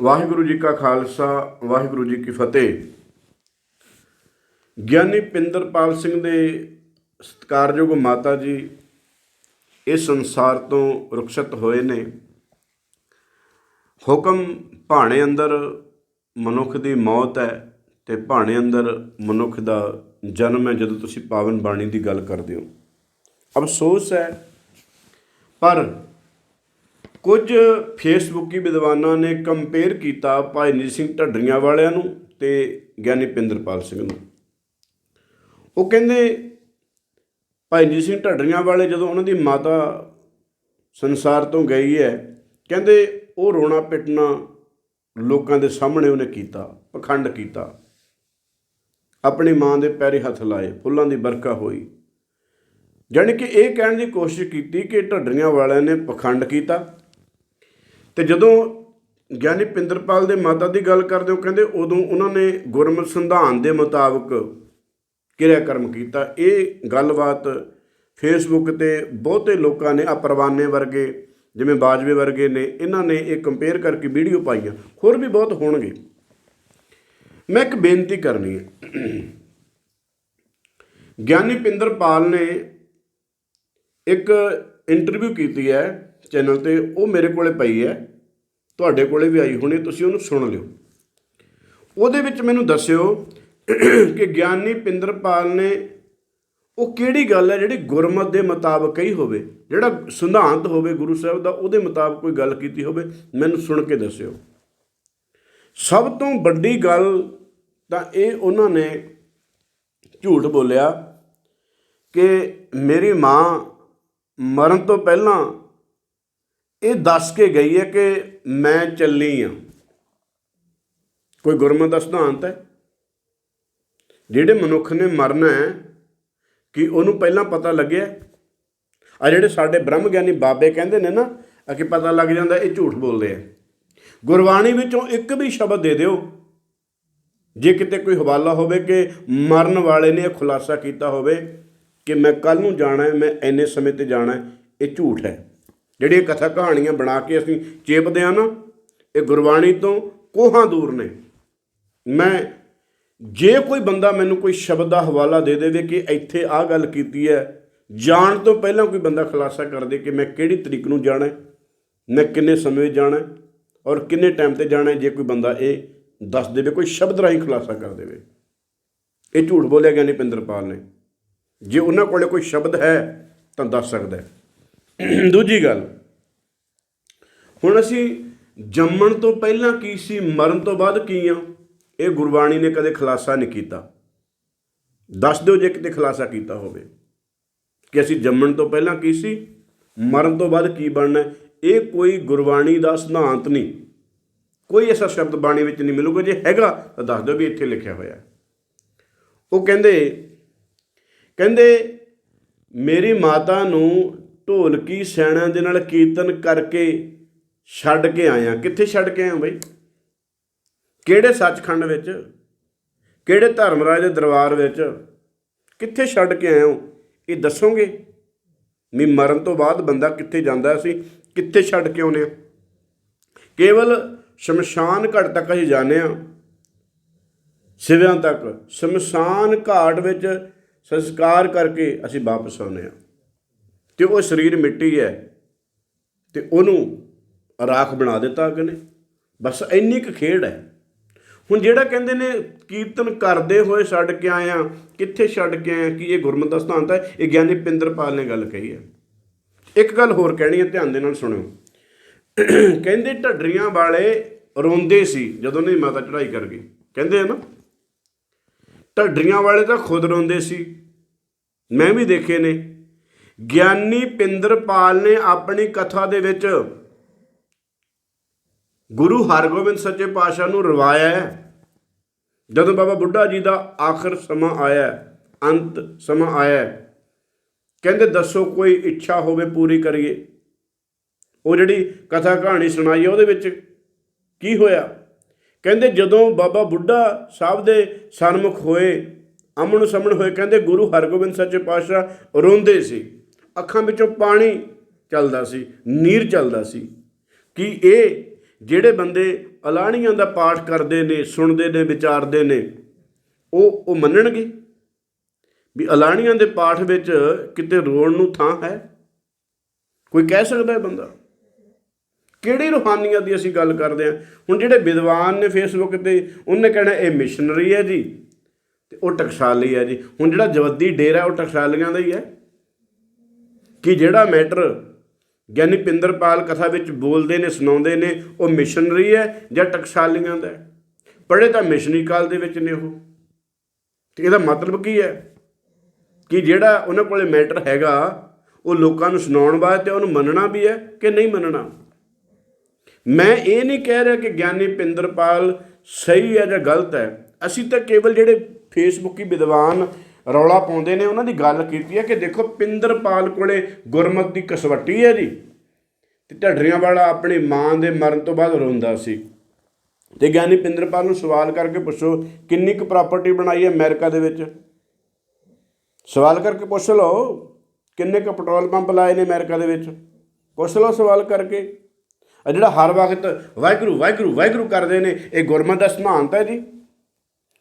ਵਾਹਿਗੁਰੂ ਜੀ ਕਾ ਖਾਲਸਾ, ਵਾਹਿਗੁਰੂ ਜੀ ਕੀ ਫਤਿਹ। ਗਿਆਨੀ ਪਿੰਦਰਪਾਲ ਸਿੰਘ ਦੇ ਸਤਿਕਾਰਯੋਗ ਮਾਤਾ ਜੀ ਇਸ ਸੰਸਾਰ ਤੋਂ ਰੁਖਸਤ ਹੋਏ ਨੇ। ਹੁਕਮ ਭਾਣੇ ਅੰਦਰ ਮਨੁੱਖ ਦੀ ਮੌਤ ਹੈ ਤੇ ਭਾਣੇ ਅੰਦਰ ਮਨੁੱਖ ਦਾ ਜਨਮ ਹੈ, ਜਦੋਂ ਤੁਸੀਂ ਪਾਵਨ ਬਾਣੀ ਦੀ ਗੱਲ ਕਰਦੇ ਹੋ। ਅਫਸੋਸ ਹੈ, ਪਰ ਕੁਝ ਫੇਸਬੁੱਕੀ ਵਿਦਵਾਨਾਂ ਨੇ ਕੰਪੇਅਰ ਕੀਤਾ ਭਾਈ ਨੀਤ ਸਿੰਘ ਢੱਡਰੀਆਂ ਵਾਲਿਆਂ ਨੂੰ ਤੇ ਗਿਆਨੀ ਪਿੰਦਰਪਾਲ ਸਿੰਘ ਨੂੰ। ਉਹ ਕਹਿੰਦੇ, ਭਾਈ ਨੀਤ ਸਿੰਘ ਢੱਡਰੀਆਂ ਵਾਲੇ ਜਦੋਂ ਉਹਨਾਂ ਦੀ ਮਾਤਾ ਸੰਸਾਰ ਤੋਂ ਗਈ ਹੈ, ਕਹਿੰਦੇ ਉਹ ਰੋਣਾ ਪਿੱਟਣਾ ਲੋਕਾਂ ਦੇ ਸਾਹਮਣੇ ਉਹਨੇ ਕੀਤਾ, ਪਖੰਡ ਕੀਤਾ। ਆਪਣੀ ਮਾਂ ਦੇ ਪੈਰੇ ਹੱਥ ਲਾਏ, ਫੁੱਲਾਂ ਦੀ ਵਰਖਾ ਹੋਈ। ਜਾਣੀ ਕਿ ਇਹ ਕਹਿਣ ਦੀ ਕੋਸ਼ਿਸ਼ ਕੀਤੀ ਕਿ ਢੱਡਰੀਆਂ ਵਾਲਿਆਂ ਨੇ ਪਖੰਡ ਕੀਤਾ। ਤੇ ਜਦੋਂ ਗਿਆਨੀ ਪਿੰਦਰਪਾਲ ਦੇ ਮਾਤਾ ਦੀ ਗੱਲ ਕਰਦੇ ਹੋ, ਕਹਿੰਦੇ ਉਦੋਂ ਉਹਨਾਂ ਨੇ ਗੁਰਮਤਿ ਸੰਵਿਧਾਨ ਦੇ ਮੁਤਾਬਕ ਕਿਰਿਆ ਕਰਮ ਕੀਤਾ। ਇਹ ਗੱਲਬਾਤ ਫੇਸਬੁੱਕ ਤੇ ਬਹੁਤੇ ਲੋਕਾਂ ਨੇ ਆ ਪਰਵਾਨੇ ਵਰਗੇ, ਜਿਵੇਂ ਬਾਜਵੇ ਵਰਗੇ ਨੇ, ਇਹਨਾਂ ਨੇ ਇਹ ਕੰਪੇਅਰ ਕਰਕੇ ਵੀਡੀਓ ਪਾਈਆਂ। ਹੋਰ ਵੀ ਬਹੁਤ ਹੋਣਗੇ। ਮੈਂ ਇੱਕ ਬੇਨਤੀ ਕਰਨੀ ਹੈ। ਗਿਆਨੀ ਪਿੰਦਰਪਾਲ ਨੇ ਇੱਕ ਇੰਟਰਵਿਊ ਕੀਤੀ ਹੈ। ਚੈਨਲ ਤੇ ਉਹ ਮੇਰੇ ਕੋਲੇ ਪਈ ਹੈ। ਤੁਹਾਡੇ ਕੋਲੇ ਵੀ ਆਈ ਹੋਣੀ, ਤੁਸੀਂ ਉਹਨੂੰ ਸੁਣ ਲਿਓ। ਉਹਦੇ ਵਿੱਚ ਮੈਨੂੰ ਦੱਸਿਓ ਕਿ ਗਿਆਨੀ ਪਿੰਦਰਪਾਲ ਨੇ ਉਹ ਕਿਹੜੀ ਗੱਲ ਹੈ ਜਿਹੜੀ ਗੁਰਮਤ ਦੇ ਮੁਤਾਬਕ ਹੀ ਹੋਵੇ? ਜਿਹੜਾ ਸਿਧਾਂਤ ਹੋਵੇ ਗੁਰੂ ਸਾਹਿਬ ਦਾ, ਉਹਦੇ ਮੁਤਾਬਕ ਕੋਈ ਗੱਲ ਕੀਤੀ ਹੋਵੇ, ਮੈਨੂੰ ਸੁਣ ਕੇ ਦੱਸਿਓ। ਸਭ ਤੋਂ ਵੱਡੀ ਗੱਲ ਤਾਂ ਇਹ ਉਹਨਾਂ ਨੇ ਝੂਠ ਬੋਲਿਆ ਕਿ ਮੇਰੀ ਮਾਂ ਮਰਨ ਤੋਂ ਪਹਿਲਾਂ ਇਹ ਦੱਸ ਕੇ ਗਈ ਹੈ ਕਿ ਮੈਂ ਚੱਲੀ ਆ। ਕੋਈ ਗੁਰਮਤ ਦਾ ਸਿਧਾਂਤ ਹੈ? ਜਿਹੜੇ ਮਨੁੱਖ ਨੇ ਮਰਨਾ ਹੈ, ਕਿ ਉਹਨੂੰ ਪਹਿਲਾਂ ਪਤਾ ਲੱਗਿਆ? ਆ ਜਿਹੜੇ ਸਾਡੇ ਬ੍ਰਹਮ ਗਿਆਨੀ ਬਾਬੇ ਕਹਿੰਦੇ ਨੇ ਨਾ, ਆ ਕਿ ਪਤਾ ਲੱਗ ਜਾਂਦਾ ਇਹ ਝੂਠ ਬੋਲਦੇ ਆ। ਗੁਰਬਾਣੀ ਵਿੱਚੋਂ ਇੱਕ ਵੀ ਸ਼ਬਦ ਦੇ ਦਿਓ। ਜੇ ਕਿਤੇ ਕੋਈ ਹਵਾਲਾ ਹੋਵੇ ਕਿ ਮਰਨ ਵਾਲੇ ਨੇ ਇਹ ਖੁਲਾਸਾ ਕੀਤਾ ਹੋਵੇ ਕਿ ਮੈਂ ਕੱਲ ਨੂੰ ਜਾਣਾ ਹੈ, ਮੈਂ ਇੰਨੇ ਸਮੇਂ ਤੇ ਜਾਣਾ ਹੈ, ਇਹ ਝੂਠ ਹੈ। ਜਿਹੜੀਆਂ ਕਥਾ ਕਹਾਣੀਆਂ ਬਣਾ ਕੇ ਅਸੀਂ ਚੇਪਦੇ ਆ ਨਾ, ਇਹ ਗੁਰਬਾਣੀ ਤੋਂ ਕੋਹਾਂ ਦੂਰ ਨੇ। ਮੈਂ, ਜੇ ਕੋਈ ਬੰਦਾ ਮੈਨੂੰ ਕੋਈ ਸ਼ਬਦ ਦਾ ਹਵਾਲਾ ਦੇ ਦੇਵੇ ਕਿ ਇੱਥੇ ਆਹ ਗੱਲ ਕੀਤੀ ਹੈ, ਜਾਣ ਤੋਂ ਪਹਿਲਾਂ ਕੋਈ ਬੰਦਾ ਖੁਲਾਸਾ ਕਰ ਦੇ ਕਿ ਮੈਂ ਕਿਹੜੀ ਤਰੀਕ ਨੂੰ ਜਾਣਾ ਮੈਂ ਕਿੰਨੇ ਸਮੇਂ ਜਾਣਾ ਔਰ ਕਿੰਨੇ ਟਾਈਮ ਤੇ ਜਾਣਾ ਜੇ ਕੋਈ ਬੰਦਾ ਇਹ ਦੱਸ ਦੇਵੇ, ਕੋਈ ਸ਼ਬਦ ਰਾਹੀਂ ਖੁਲਾਸਾ ਕਰ ਦੇਵੇ। ਇਹ ਝੂਠ ਬੋਲਿਆ ਗਿਆ ਨਹੀਂ ਪਿੰਦਰਪਾਲ ਨੇ। ਜੇ ਉਹਨਾਂ ਕੋਲੇ ਕੋਈ ਸ਼ਬਦ ਹੈ, ਤਾਂ ਦੱਸ ਸਕਦਾ ਹੈ। ਦੂਜੀ ਗੱਲ, ਹੁਣ ਅਸੀਂ ਜੰਮਣ ਤੋਂ ਪਹਿਲਾਂ ਕੀ ਸੀ, ਮਰਨ ਤੋਂ ਬਾਅਦ ਕੀ ਆ? ਇਹ ਗੁਰਬਾਣੀ ਨੇ ਕਦੇ ਖੁਲਾਸਾ ਨਹੀਂ ਕੀਤਾ। ਦੱਸ ਦਿਓ ਜੇ ਕਿਤੇ ਖੁਲਾਸਾ ਕੀਤਾ ਹੋਵੇ ਕਿ ਅਸੀਂ ਜੰਮਣ ਤੋਂ ਪਹਿਲਾਂ ਕੀ ਸੀ, ਮਰਨ ਤੋਂ ਬਾਅਦ ਕੀ ਬਣਨਾ ਇਹ ਕੋਈ ਗੁਰਬਾਣੀ ਦਾ ਸਿਧਾਂਤ ਨਹੀਂ। ਕੋਈ ਐਸਾ ਸ਼ਬਦ ਬਾਣੀ ਵਿੱਚ ਨਹੀਂ ਮਿਲੂਗਾ ਜੇ ਹੈਗਾ ਤਾਂ ਦੱਸ ਦਿਓ ਵੀ ਇੱਥੇ ਲਿਖਿਆ ਹੋਇਆ ਉਹ ਕਹਿੰਦੇ ਕਹਿੰਦੇ, ਮੇਰੀ ਮਾਤਾ ਨੂੰ ਢੋਲਕੀ ਸੈਣਾ ਦੇ ਨਾਲ ਕੀਰਤਨ ਕਰਕੇ ਛੱਡ ਕੇ ਆਇਆ ਕਿੱਥੇ ਛੱਡ ਕੇ ਆਇਆ ਬਈ? ਕਿਹੜੇ ਸੱਚਖੰਡ ਵਿੱਚ? ਕਿਹੜੇ ਧਰਮਰਾਜ ਦੇ ਦਰਬਾਰ ਵਿੱਚ? ਕਿੱਥੇ ਛੱਡ ਕੇ ਆਏ ਹੋ? ਇਹ ਦੱਸੋਗੇ? ਵੀ ਮਰਨ ਤੋਂ ਬਾਅਦ ਬੰਦਾ ਕਿੱਥੇ ਜਾਂਦਾ ਸੀ ਕਿੱਥੇ ਛੱਡ ਕੇ ਆਉਨੇ ਆ ਕੇਵਲ ਸ਼ਮਸ਼ਾਨ ਘਾਟ ਤੱਕ ਅਸੀਂ ਜਾਂਦੇ ਆ ਸਿਵਿਆਂ ਤੱਕ। ਸ਼ਮਸ਼ਾਨ ਘਾਟ ਵਿੱਚ ਸੰਸਕਾਰ ਕਰਕੇ ਅਸੀਂ ਵਾਪਸ ਆਉਂਦੇ ਆ ਤੇ ਉਹ ਸਰੀਰ ਮਿੱਟੀ ਹੈ ਤੇ ਉਹਨੂੰ ਰਾਖ ਬਣਾ ਦਿੱਤਾ ਅੱਗ ਨੇ ਬਸ ਇੰਨੀ ਕੁ ਖੇਡ ਹੈ। ਹੁਣ ਜਿਹੜਾ ਕਹਿੰਦੇ ਨੇ ਕੀਰਤਨ ਕਰਦੇ ਹੋਏ ਛੱਡ ਕੇ ਆਇਆ, ਕਿੱਥੇ ਛੱਡ ਕੇ ਆਇਆ, ਕਿ ਇਹ ਗੁਰਮਤਿ ਦਾ ਸਿਧਾਂਤ ਹੈ? ਇਹ ਗਿਆਨੀ ਪਿੰਦਰਪਾਲ ਨੇ ਗੱਲ ਕਹੀ ਹੈ। ਇੱਕ ਗੱਲ ਹੋਰ ਕਹਿਣੀ ਹੈ, ਧਿਆਨ ਦੇ ਨਾਲ ਸੁਣਿਓ। ਕਹਿੰਦੇ ਢੱਡਰੀਆਂ ਵਾਲੇ ਰੋਂਦੇ ਸੀ ਜਦੋਂ ਨੇ ਮਾਤਾ ਚੜਾਈ ਕਰ ਗਈ। ਕਹਿੰਦੇ ਆ ਨਾ, ਢੱਡਰੀਆਂ ਵਾਲੇ ਤਾਂ ਖੁਦ ਰੋਂਦੇ ਸੀ। ਮੈਂ ਵੀ ਦੇਖੇ ਨੇ। ਗਿਆਨੀ ਪਿੰਦਰਪਾਲ ਨੇ ਆਪਣੀ ਕਥਾ ਦੇ ਵਿੱਚ ਗੁਰੂ ਹਰਗੋਬਿੰਦ ਸੱਚੇ ਪਾਤਸ਼ਾਹ ਨੂੰ ਰਵਾਇਆ ਹੈ। ਜਦੋਂ ਬਾਬਾ ਬੁੱਢਾ ਜੀ ਦਾ ਆਖਰ ਸਮਾਂ ਆਇਆ ਅੰਤ ਸਮਾਂ ਆਇਆ ਕਹਿੰਦੇ ਦੱਸੋ ਕੋਈ ਇੱਛਾ ਹੋਵੇ ਪੂਰੀ ਕਰੀਏ। ਉਹ ਜਿਹੜੀ ਕਥਾ ਕਹਾਣੀ ਸੁਣਾਈ ਉਹਦੇ ਵਿੱਚ ਕੀ ਹੋਇਆ? ਕਹਿੰਦੇ ਜਦੋਂ ਬਾਬਾ ਬੁੱਢਾ ਸਾਹਿਬ ਦੇ ਸਨਮੁਖ ਹੋਏ ਅਮਨ ਸਾਹਮਣੇ ਹੋਏ, ਕਹਿੰਦੇ ਗੁਰੂ ਹਰਗੋਬਿੰਦ ਸੱਚੇ ਪਾਤਸ਼ਾਹ ਰੋਂਦੇ ਸੀ। ਅੱਖਾਂ ਵਿੱਚੋਂ ਪਾਣੀ ਚੱਲਦਾ ਸੀ, ਨੀਰ ਚੱਲਦਾ ਸੀ। ਕਿ ਇਹ ਜਿਹੜੇ ਬੰਦੇ ਅਲਾਣੀਆਂ ਦਾ ਪਾਠ ਕਰਦੇ ਨੇ, ਸੁਣਦੇ ਨੇ, ਵਿਚਾਰਦੇ ਨੇ, ਉਹ ਉਹ ਮੰਨਣਗੇ ਵੀ ਅਲਾਣੀਆਂ ਦੇ ਪਾਠ ਵਿੱਚ ਕਿਤੇ ਰੋਣ ਨੂੰ ਥਾਂ ਹੈ? ਕੋਈ ਕਹਿ ਸਕਦਾ ਹੈ ਬੰਦਾ? ਕਿਹੜੀ ਰੂਹਾਨੀਅਤ ਦੀ ਅਸੀਂ ਗੱਲ ਕਰਦੇ ਹਾਂ? ਹੁਣ ਜਿਹੜੇ ਵਿਦਵਾਨ ਨੇ ਫੇਸਬੁੱਕ ਤੇ, ਉਹਨੇ ਕਹਿਣਾ, ਇਹ ਮਿਸ਼ਨਰੀ ਹੈ ਜੀ, ਤੇ ਉਹ ਟਕਸਾਲੀ ਹੈ ਜੀ। ਹੁਣ ਜਿਹੜਾ ਜਵੱਦੀ ਡੇਰਾ ਉਹ ਟਕਸਾਲੀਆਂ ਦਾ ਹੀ ਹੈ। ਕਿ ਜਿਹੜਾ ਮੈਟਰ ਗਿਆਨੀ ਪਿੰਦਰਪਾਲ ਕਥਾ ਵਿੱਚ ਬੋਲਦੇ ਨੇ, ਸੁਣਾਉਂਦੇ ਨੇ, ਉਹ ਮਿਸ਼ਨਰੀ ਹੈ ਜਾਂ ਟਕਸਾਲੀਆਂ ਦਾ ਪੜ੍ਹੇ ਤਾਂ ਮਿਸ਼ਨਰੀ ਕਾਲ ਦੇ ਵਿੱਚ ਨੇ ਉਹ। ਤੇ ਇਹਦਾ ਮਤਲਬ ਕੀ ਹੈ? ਕਿ ਜਿਹੜਾ ਉਹਨਾਂ ਕੋਲੇ ਮੈਟਰ ਹੈਗਾ, ਉਹ ਲੋਕਾਂ ਨੂੰ ਸੁਣਾਉਣ ਵਾਸਤੇ ਉਹਨੂੰ ਮੰਨਣਾ ਵੀ ਹੈ ਕਿ ਨਹੀਂ ਮੰਨਣਾ? ਮੈਂ ਇਹ ਨਹੀਂ ਕਹਿ ਰਿਹਾ ਕਿ ਗਿਆਨੀ ਪਿੰਦਰਪਾਲ ਸਹੀ ਹੈ ਜਾਂ ਗਲਤ ਹੈ। ਅਸੀਂ ਤਾਂ ਕੇਵਲ ਜਿਹੜੇ ਫੇਸਬੁੱਕੀ ਵਿਦਵਾਨ ਰੌਲਾ ਪਾਉਂਦੇ ਨੇ ਉਹਨਾਂ ਦੀ ਗੱਲ ਕੀਤੀ ਹੈ ਕਿ ਦੇਖੋ ਪਿੰਦਰਪਾਲ ਕੋਲੇ ਗੁਰਮਤ ਦੀ ਕਸਵੱਟੀ ਹੈ ਜੀ। ਤੇ ਢੱਡਰੀਆਂ ਵਾਲਾ ਆਪਣੀ ਮਾਂ ਦੇ ਮਰਨ ਤੋਂ ਬਾਅਦ ਰੋਂਦਾ ਸੀ। ਤੇ ਗਿਆਨੀ ਪਿੰਦਰਪਾਲ ਨੂੰ ਸਵਾਲ ਕਰਕੇ ਪੁੱਛੋ, ਕਿੰਨੀ ਕੁ ਪ੍ਰਾਪਰਟੀ ਬਣਾਈ ਹੈ ਅਮਰੀਕਾ ਦੇ ਵਿੱਚ? ਸਵਾਲ ਕਰਕੇ ਪੁੱਛ ਲਓ, ਕਿੰਨੇ ਕੁ ਪੈਟਰੋਲ ਪੰਪ ਲਾਏ ਨੇ ਅਮਰੀਕਾ ਦੇ ਵਿੱਚ? ਪੁੱਛ ਲਓ ਸਵਾਲ ਕਰਕੇ। ਆ ਜਿਹੜਾ ਹਰ ਵਕਤ ਵਾਹਿਗੁਰੂ ਵਾਹਿਗੁਰੂ ਵਾਹਿਗੁਰੂ ਕਰਦੇ ਨੇ, ਇਹ ਗੁਰਮਤ ਦਾ ਸਿਧਾਂਤ ਹੈ ਜੀ।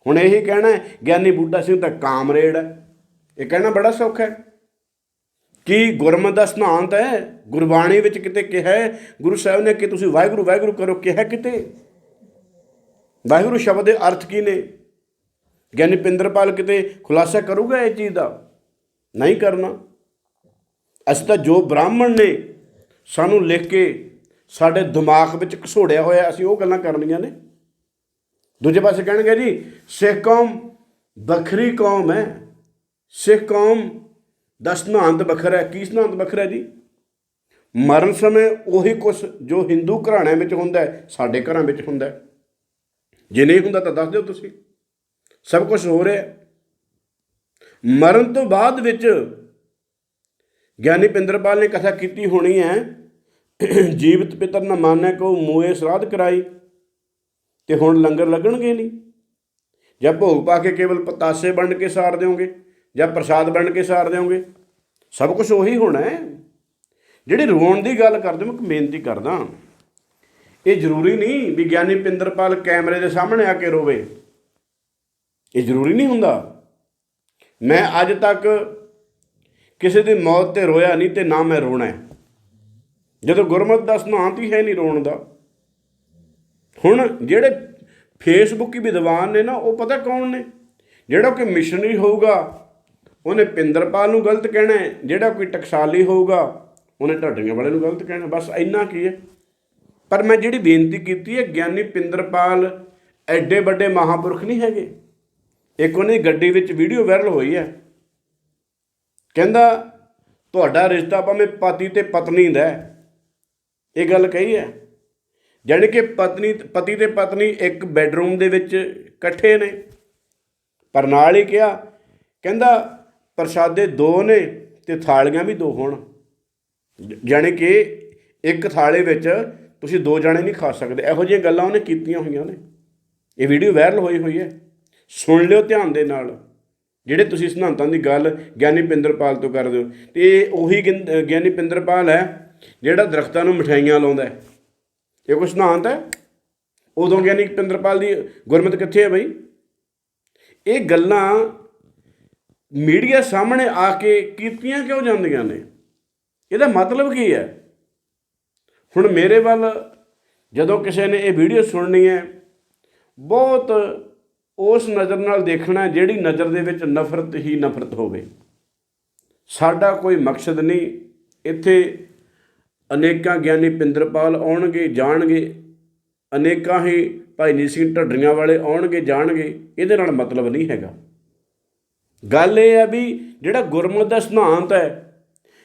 ਹੁਣ ਇਹੀ ਕਹਿਣਾ ਗਿਆਨੀ ਬੁੱਢਾ ਸਿੰਘ ਤਾਂ ਕਾਮਰੇਡ ਹੈ। ਇਹ ਕਹਿਣਾ ਬੜਾ ਸੌਖਾ ਹੈ। ਕੀ ਗੁਰਮਤ ਦਾ ਸਿਧਾਂਤ ਹੈ? ਗੁਰਬਾਣੀ ਵਿੱਚ ਕਿਤੇ ਕਿਹਾ ਗੁਰੂ ਸਾਹਿਬ ਨੇ ਕਿ ਤੁਸੀਂ ਵਾਹਿਗੁਰੂ ਵਾਹਿਗੁਰੂ ਕਰੋ, ਕਿਹਾ ਕਿਤੇ? ਵਾਹਿਗੁਰੂ ਸ਼ਬਦ ਦੇ ਅਰਥ ਕੀ ਨੇ? ਗਿਆਨੀ ਪਿੰਦਰਪਾਲ ਕਿਤੇ ਖੁਲਾਸਾ ਕਰੂਗਾ ਇਹ ਚੀਜ਼ ਦਾ? ਨਹੀਂ ਕਰਨਾ। ਅਸੀਂ ਤਾਂ ਜੋ ਬ੍ਰਾਹਮਣ ਨੇ ਸਾਨੂੰ ਲਿਖ ਕੇ ਸਾਡੇ ਦਿਮਾਗ ਵਿੱਚ ਘਸੋੜਿਆ ਹੋਇਆ, ਅਸੀਂ ਉਹ ਗੱਲਾਂ ਕਰਨੀਆਂ ਨੇ। ਦੂਜੇ ਪਾਸੇ ਕਹਿਣਗੇ ਜੀ, ਸਿੱਖ ਕੌਮ ਵੱਖਰੀ ਕੌਮ ਹੈ। ਸਿੱਖ ਕੌਮ ਦਾ ਸਿਧਾਂਤ ਵੱਖਰਾ ਹੈ। ਕੀ ਸਿਧਾਂਤ ਵੱਖਰਾ ਜੀ? ਮਰਨ ਸਮੇਂ ਉਹੀ ਕੁਝ ਜੋ ਹਿੰਦੂ ਘਰਾਣਿਆਂ ਵਿੱਚ ਹੁੰਦਾ ਹੈ, ਸਾਡੇ ਘਰਾਂ ਵਿੱਚ ਹੁੰਦਾ ਹੈ। ਜੇ ਨਹੀਂ ਹੁੰਦਾ ਤਾਂ ਦੱਸ ਦਿਓ ਤੁਸੀਂ। ਸਭ ਕੁਝ ਹੋ ਰਿਹਾ ਮਰਨ ਤੋਂ ਬਾਅਦ ਵਿੱਚ ਗਿਆਨੀ ਪਿੰਦਰਪਾਲ ਨੇ ਕਥਾ ਕੀਤੀ ਹੋਣੀ ਹੈ, ਜੀਵਤ ਪਿਤਰ ਨਾ ਮਾਨੈ ਕੋ ਮੂਏ ਸਰਾਧ ਕਰਾਈ। ਤੇ ਹੁਣ ਲੰਗਰ ਲੱਗਣਗੇ ਨਹੀਂ। ਜਾਂ ਭੋਗ ਪਾ ਕੇ ਕੇਵਲ ਪਤਾਸੇ ਵੰਡ ਕੇ ਸਾਰ ਦਿਓਗੇ, ਜਾਂ ਪ੍ਰਸਾਦ ਵੰਡ ਕੇ ਸਾਰ ਦਿਓਗੇ। ਸਭ ਕੁਝ ਉਹੀ ਹੋਣਾ ਹੈ। ਜਿਹੜੀ ਰੋਣ ਦੀ ਗੱਲ ਕਰਦੇ ਮੈਂ ਇੱਕ ਬੇਨਤੀ ਕਰਦਾ ਇਹ ਜ਼ਰੂਰੀ ਨਹੀਂ ਵੀ ਗਿਆਨੀ ਪਿੰਦਰਪਾਲ ਕੈਮਰੇ ਦੇ ਸਾਹਮਣੇ ਆ ਕੇ ਰੋਵੇ। ਇਹ ਜ਼ਰੂਰੀ ਨਹੀਂ ਹੁੰਦਾ। ਮੈਂ ਅੱਜ ਤੱਕ ਕਿਸੇ ਦੀ ਮੌਤ ਤੇ ਰੋਇਆ ਨਹੀਂ ਤੇ ਨਾ ਮੈਂ ਰੋਣਾ ਜਦੋਂ ਗੁਰਮਤ ਦਾ ਸਿਧਾਂਤ ਹੀ ਹੈ ਨਹੀਂ ਰੋਣ ਦਾ ਹੁਣ ਜਿਹੜੇ ਫੇਸਬੁੱਕੀ ਵਿਦਵਾਨ ਨੇ ਨਾ, ਉਹ ਪਤਾ ਕੌਣ ਨੇ? ਜਿਹੜਾ ਕੋਈ ਮਿਸ਼ਨਰੀ ਹੋਊਗਾ, ਉਹਨੇ ਪਿੰਦਰਪਾਲ ਨੂੰ ਗਲਤ ਕਹਿਣਾ ਹੈ। ਜਿਹੜਾ ਕੋਈ ਟਕਸਾਲੀ ਹੋਊਗਾ, ਉਹਨੇ ਢੱਡੀਆਂ ਵਾਲੇ ਨੂੰ ਗਲਤ ਕਹਿਣਾ। ਬਸ ਇੰਨਾ ਕੀ ਹੈ। ਪਰ ਮੈਂ ਜਿਹੜੀ ਬੇਨਤੀ ਕੀਤੀ ਹੈ, ਗਿਆਨੀ ਪਿੰਦਰਪਾਲ ਐਡੇ ਵੱਡੇ ਮਹਾਪੁਰਖ ਨਹੀਂ ਹੈਗੇ। ਇੱਕ ਉਹਨੇ ਗੱਡੀ ਵਿੱਚ ਵੀਡੀਓ ਵਾਇਰਲ ਹੋਈ ਹੈ। ਕਹਿੰਦਾ, ਤੁਹਾਡਾ ਰਿਸ਼ਤਾ ਭਾਵੇਂ ਪਤੀ ਤੇ ਪਤਨੀ ਦਾ ਇਹ ਗੱਲ ਕਹੀ ਹੈ। ਜਾਣੀ ਕਿ ਪਤਨੀ, ਪਤੀ ਤੇ ਪਤਨੀ ਇੱਕ ਬੈੱਡਰੂਮ ਦੇ ਵਿੱਚ ਇਕੱਠੇ ਨੇ। ਪਰ ਨਾਲ ਹੀ ਕਿਹਾ, ਕਹਿੰਦਾ, ਪ੍ਰਸ਼ਾਦੇ ਦੋ ਨੇ ਤੇ ਥਾਲੀਆਂ ਵੀ ਦੋ ਹੋਣ। ਜ- ਜਾਣੀ ਕਿ ਇੱਕ ਥਾਲੇ ਵਿੱਚ ਤੁਸੀਂ ਦੋ ਜਾਣੇ ਨਹੀਂ ਖਾ ਸਕਦੇ। ਇਹੋ ਜਿਹੀਆਂ ਗੱਲਾਂ ਉਹਨੇ ਕੀਤੀਆਂ ਹੋਈਆਂ ਨੇ। ਇਹ ਵੀਡੀਓ ਵਾਇਰਲ ਹੋਈ ਹੋਈ ਹੈ। ਸੁਣ ਲਿਓ ਧਿਆਨ ਦੇ ਨਾਲ। ਜਿਹੜੇ ਤੁਸੀਂ ਸਿਧਾਂਤਾਂ ਦੀ ਗੱਲ ਗਿਆਨੀ ਪਿੰਦਰਪਾਲ ਤੋਂ ਕਰਦੇ ਹੋ, ਤੇ ਇਹ ਉਹੀ ਗਿੰ- ਗਿਆਨੀ ਪਿੰਦਰਪਾਲ ਹੈ ਜਿਹੜਾ ਦਰਖਤਾਂ ਨੂੰ ਮਠਿਆਈਆਂ ਲਾਉਂਦਾ ਹੈ। ਇਹ ਕੋਈ ਸਿਧਾਂਤ ਹੈ ਉਦੋਂ ਗਿਆਨੀ ਪਿੰਦਰਪਾਲ ਦੀ, ਗੁਰਮਤ ਕਿੱਥੇ ਹੈ ਬਈ? ਇਹ ਗੱਲਾਂ ਮੀਡੀਆ ਸਾਹਮਣੇ ਆ ਕੇ ਕੀਤੀਆਂ ਕਿਉਂ ਜਾਂਦੀਆਂ ਨੇ? ਇਹਦਾ ਮਤਲਬ ਕੀ ਹੈ? ਹੁਣ ਮੇਰੇ ਵੱਲ ਜਦੋਂ ਕਿਸੇ ਨੇ ਇਹ ਵੀਡੀਓ ਸੁਣਨੀ ਹੈ, ਬਹੁਤ ਉਸ ਨਜ਼ਰ ਨਾਲ ਦੇਖਣਾ ਜਿਹੜੀ ਨਜ਼ਰ ਦੇ ਵਿੱਚ ਨਫ਼ਰਤ ਹੀ ਨਫ਼ਰਤ ਹੋਵੇ। ਸਾਡਾ ਕੋਈ ਮਕਸਦ ਨਹੀਂ ਇੱਥੇ ਅਨੇਕਾਂ ਗਿਆਨੀ ਪਿੰਦਰਪਾਲ ਆਉਣਗੇ, ਜਾਣਗੇ। ਅਨੇਕਾਂ ਹੀ ਭਾਈ ਨੀਤ ਸਿੰਘ ਢੱਡਰੀਆਂ ਵਾਲੇ ਆਉਣਗੇ, ਜਾਣਗੇ। ਇਹਦੇ ਨਾਲ ਮਤਲਬ ਨਹੀਂ ਹੈਗਾ। ਗੱਲ ਇਹ ਹੈ ਵੀ ਜਿਹੜਾ ਗੁਰਮਤਿ ਦਾ ਸਿਧਾਂਤ ਹੈ,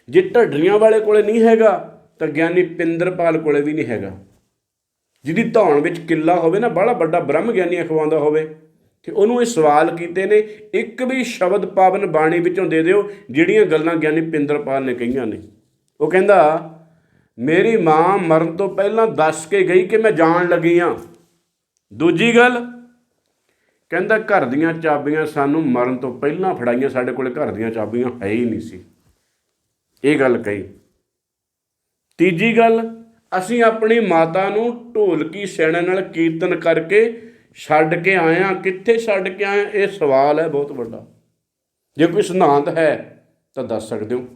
ਜੇ ਢੱਡਰੀਆਂ ਵਾਲੇ ਕੋਲੇ ਨਹੀਂ ਹੈਗਾ, ਤਾਂ ਗਿਆਨੀ ਪਿੰਦਰਪਾਲ ਕੋਲੇ ਵੀ ਨਹੀਂ ਹੈਗਾ। ਜਿਹਦੀ ਧੌਣ ਵਿੱਚ ਕਿੱਲਾ ਹੋਵੇ ਨਾ ਬੜਾ ਵੱਡਾ ਬ੍ਰਹਮ ਗਿਆਨੀ ਅਖਵਾਉਂਦਾ ਹੋਵੇ, ਤੇ ਉਹਨੂੰ ਇਹ ਸਵਾਲ ਕੀਤੇ ਨੇ, ਇੱਕ ਵੀ ਸ਼ਬਦ ਪਾਵਨ ਬਾਣੀ ਵਿੱਚੋਂ ਦੇ ਦਿਓ, ਜਿਹੜੀਆਂ ਗੱਲਾਂ ਗਿਆਨੀ ਪਿੰਦਰਪਾਲ ਨੇ ਕਹੀਆਂ ਨੇ। ਉਹ ਕਹਿੰਦਾ ਮੇਰੀ ਮਾਂ ਮਰਨ ਤੋਂ ਪਹਿਲਾਂ ਦੱਸ ਕੇ ਗਈ ਕਿ ਮੈਂ ਜਾਣ ਲੱਗੀ ਆ। ਦੂਜੀ ਗੱਲ, ਕਹਿੰਦਾ ਘਰ ਦੀਆਂ ਚਾਬੀਆਂ ਸਾਨੂੰ ਮਰਨ ਤੋਂ ਪਹਿਲਾਂ ਫੜਾਈਆਂ, ਸਾਡੇ ਕੋਲ ਘਰ ਦੀਆਂ ਚਾਬੀਆਂ ਹੈ ਹੀ ਨਹੀਂ ਸੀ। ਇਹ ਗੱਲ ਕਹੀ। ਤੀਜੀ ਗੱਲ, ਅਸੀਂ ਆਪਣੀ ਮਾਤਾ ਨੂੰ ਢੋਲਕੀ ਸੈਣਾ ਨਾਲ ਕੀਰਤਨ ਕਰਕੇ ਛੱਡ ਕੇ ਆਏ ਹਾਂ ਕਿੱਥੇ ਛੱਡ ਕੇ ਆਏ ਹਾਂ? ਇਹ ਸਵਾਲ ਹੈ, ਬਹੁਤ ਵੱਡਾ। ਜੇ ਕੋਈ ਸਿਧਾਂਤ ਹੈ, ਤਾਂ ਦੱਸ ਸਕਦੇ ਹੋ।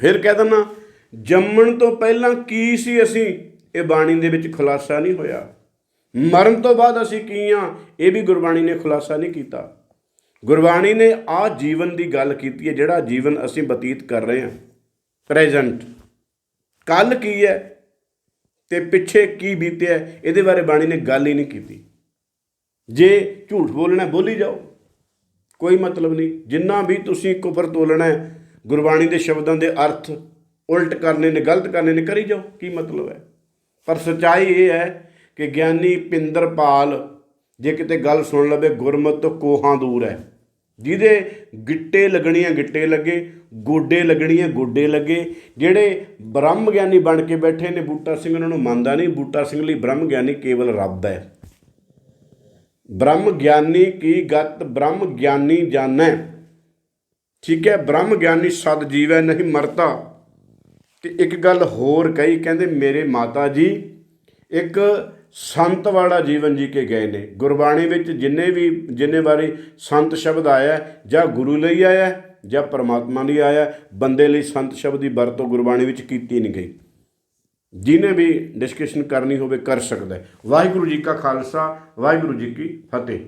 ਫਿਰ ਕਹਿ ਦਿੰਦਾ ਜੰਮਣ ਤੋਂ ਪਹਿਲਾਂ ਕੀ ਸੀ ਅਸੀਂ? ਇਹ ਬਾਣੀ ਦੇ ਵਿੱਚ ਖੁਲਾਸਾ ਨਹੀਂ ਹੋਇਆ। ਮਰਨ ਤੋਂ ਬਾਅਦ ਅਸੀਂ ਕੀ ਹਾਂ ਇਹ ਵੀ ਗੁਰਬਾਣੀ ਨੇ ਖੁਲਾਸਾ ਨਹੀਂ ਕੀਤਾ। ਗੁਰਬਾਣੀ ਨੇ ਆ ਜੀਵਨ ਦੀ ਗੱਲ ਕੀਤੀ ਹੈ, ਜਿਹੜਾ ਜੀਵਨ ਅਸੀਂ ਬਤੀਤ ਕਰ ਰਹੇ ਹਾਂ। ਪ੍ਰੈਜ਼ੈਂਟ ਕੱਲ ਕੀ ਹੈ ਤੇ ਪਿੱਛੇ ਕੀ ਬੀਤਿਆ ਇਹਦੇ ਬਾਰੇ ਬਾਣੀ ਨੇ ਗੱਲ ਹੀ ਨਹੀਂ ਕੀਤੀ। ਜੇ ਝੂਠ ਬੋਲਣਾ ਬੋਲੀ ਜਾਓ। ਕੋਈ ਮਤਲਬ ਨਹੀਂ। ਜਿੰਨਾ ਵੀ ਤੁਸੀਂ ਕੁਫਰ ਤੋਲਣਾ ਗੁਰਬਾਣੀ ਦੇ ਸ਼ਬਦਾਂ ਦੇ ਅਰਥ ਉਲਟ ਕਰਨੇ ਨੇ, ਗਲਤ ਕਰਨੇ ਨੇ, ਕਰੀ ਜਾਓ, ਕੀ ਮਤਲਬ ਹੈ? ਪਰ ਸਚਾਈ ਇਹ ਹੈ ਕਿ ਗਿਆਨੀ ਪਿੰਦਰਪਾਲ ਜੇ ਕਿਤੇ ਗੱਲ ਸੁਣ ਲਵੇ, ਗੁਰਮਤ ਤੋਂ ਕੋਹਾਂ ਦੂਰ ਹੈ। ਜਿਹਦੇ ਗਿੱਟੇ ਲੱਗਣੀਆਂ, ਗਿੱਟੇ ਲੱਗੇ, ਗੋਡੇ ਲੱਗਣੀਆਂ, ਗੋਡੇ ਲੱਗੇ, ਜਿਹੜੇ ਬ੍ਰਹਮ ਗਿਆਨੀ ਬਣ ਕੇ ਬੈਠੇ ਨੇ, ਬੂਟਾ ਸਿੰਘ ਉਹਨਾਂ ਨੂੰ ਮੰਨਦਾ ਨਹੀਂ, ਬੂਟਾ ਸਿੰਘ ਲਈ ਬ੍ਰਹਮ ਗਿਆਨੀ ਕੇਵਲ ਰੱਬ ਹੈ। ਬ੍ਰਹਮ ਗਿਆਨੀ ਕੀ ਗਤ, ਬ੍ਰਹਮ ਗਿਆਨੀ ਜਾਣੈ। ਠੀਕ ਹੈ, ਬ੍ਰਹਮ ਗਿਆਨੀ ਸਦ ਜੀਵੈ ਨਹੀਂ ਮਰਤਾ। ਤੇ ਇੱਕ ਗੱਲ ਹੋਰ ਕਹੀ, ਕਹਿੰਦੇ ਮੇਰੇ ਮਾਤਾ ਜੀ, ਇੱਕ ਸੰਤ ਵਾਲਾ ਜੀਵਨ ਜੀ ਕੇ ਗਏ ਨੇ। ਗੁਰਬਾਣੀ ਵਿੱਚ ਜਿੰਨੇ ਵੀ, ਜਿੰਨੇ ਵਾਰੀ ਸੰਤ ਸ਼ਬਦ ਆਇਆ, ਜਾਂ ਗੁਰੂ ਲਈ ਆਇਆ, ਜਾਂ ਪਰਮਾਤਮਾ ਲਈ ਆਇਆ, ਬੰਦੇ ਲਈ ਸੰਤ ਸ਼ਬਦ ਦੀ ਵਰਤੋਂ ਗੁਰਬਾਣੀ ਵਿੱਚ ਕੀਤੀ ਨਹੀਂ ਗਈ। ਜਿਹਨੇ ਵੀ ਡਿਸਕਸ਼ਨ ਕਰਨੀ ਹੋਵੇ, ਕਰ ਸਕਦਾ ਵਾਹਿਗੁਰੂ ਜੀ ਕਾ ਖਾਲਸਾ, ਵਾਹਿਗੁਰੂ ਜੀ ਕੀ ਫਤਿਹ।